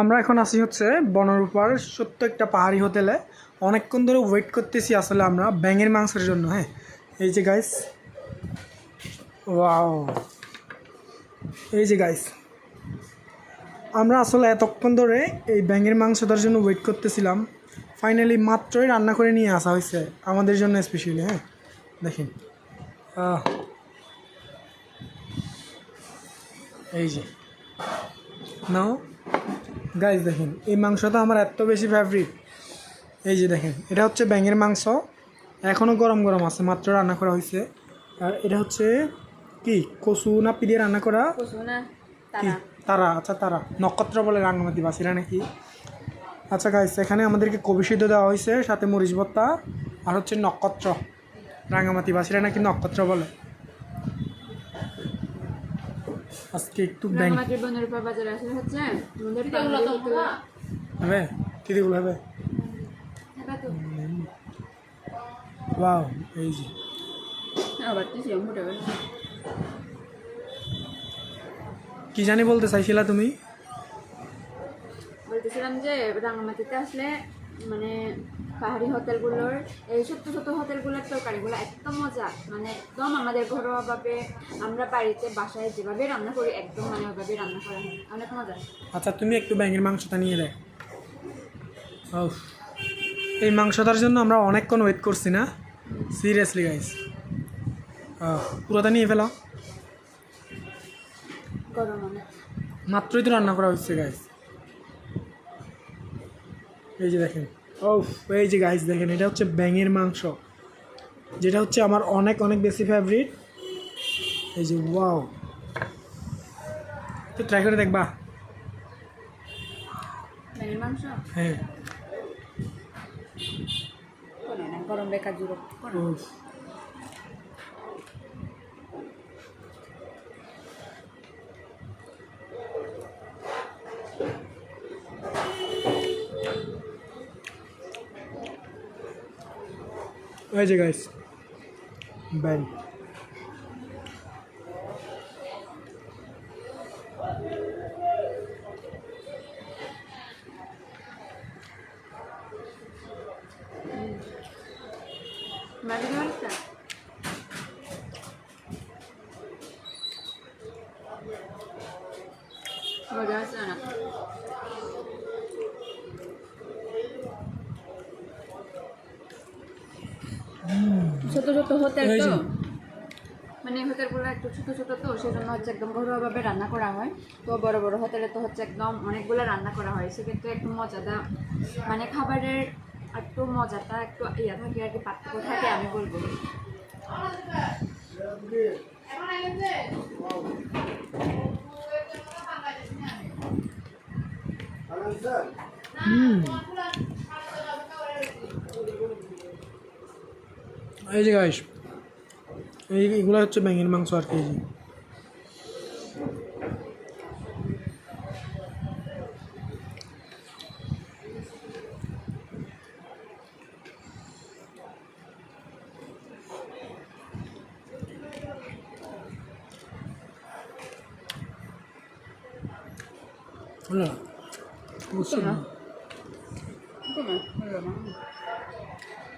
আমরা এখন আছি হচ্ছে বনরূপার সত্য একটা পাহাড়ি হোটেলে। অনেকক্ষণ ধরে ওয়েট করতেছি আসলে আমরা ব্যাঙের মাংসের জন্য হ্যাঁ? এই যে গাইস ওয়াও এই যে গাইস আমরা আসলে এতক্ষণ ধরে এই ব্যাঙের মাংসটার জন্য ওয়েট করতেছিলাম। ফাইনালি মাত্রই রান্না করে নিয়ে আসা হয়েছে আমাদের জন্য স্পেশালি হ্যাঁ? দেখেন এই যে, নাও। গাইজ দেখেন এই মাংসটা আমার এত বেশি ফেভারিট এই যে দেখেন এটা হচ্ছে ব্যাঙের মাংস। এখনও গরম গরম আছে মাত্র রান্না করা হয়েছে। আর এটা হচ্ছে কি? কচু না পিড়িয়ে রান্না করা? কি? তারা আচ্ছা তারা। নক্ষত্র বলে রাঙ্গামাটি বাসিরা নাকি? আচ্ছা গাইস এখানে আমাদেরকে কবি সিদ্ধ দেওয়া হয়েছে সাথে মরিচ ভর্তা আর হচ্ছে নক্ষত্র। রাঙ্গামাটি বাসিরা নাকি নক্ষত্র বলে? আজকে একটু ব্যাং রাঙামাটির বনরূপা বাজারে আসলে হচ্ছে আমাদের পাহাড়ি হোটেলে হবে? দিদিগুলো হবে? ওয়াও এই যে। কি জানি বলতে চাইছিলা তুমি? বলতেছিলাম যে রাঙামাটিতে আসলে মানে পাহাড়ি হোটেলগুলোর এই ছোট্ট ছোট্ট হোটেলগুলোর তরকারিগুলো একদম মজা। মানে একদম আমাদের ঘরোয়াভাবে আমরা বাড়িতে বাসায় যেভাবে রান্না করি একদম মানে ওইভাবে রান্না করা হয়। অনেক মজা। আচ্ছা তুমি একটু ব্যাঙের মাংসটা নিয়ে দেয় এই মাংসটার জন্য আমরা অনেকক্ষণ ওয়েট করছি না। সিরিয়াসলি গাইস পুরোটা নিয়ে অনেক। মাত্রই তো রান্না করা হচ্ছে গাইস এই যে দেখেন। ও এই যে গাইস দেখেন এটা হচ্ছে ব্যাঙের মাংস। যেটা হচ্ছে আমার অনেক অনেক বেশি ফেভারিট এই যে ওয়াও তো ট্রাই করে দেখবা। হ্যাঁ। গরম বেকার জুড়ো কোনো উফ। এই যে গাইস ব্যাং মাঝে ছোট ছোট হোটেল এই তো। মানে হোটেলগুলো একটু ছোট ছোট তো সেজন্য হচ্ছে একদম ঘরোয়াভাবে রান্না করা হয়। তো বড় বড় হোটেলে তো হচ্ছে একদম অনেকগুলো রান্না করা হয়। সেক্ষেত্রে একটু মজাদা মানে খাবারের একটু মজাটা একটু ইয়া থাকে আর কি পার্থক্য থাকে আমি বলব। হুম। এই যে গাইস এই এগুলো হচ্ছে ব্যাঙের মাংস আর কি এই যে। হলো না? বুঝছ না? Ito na, wala na.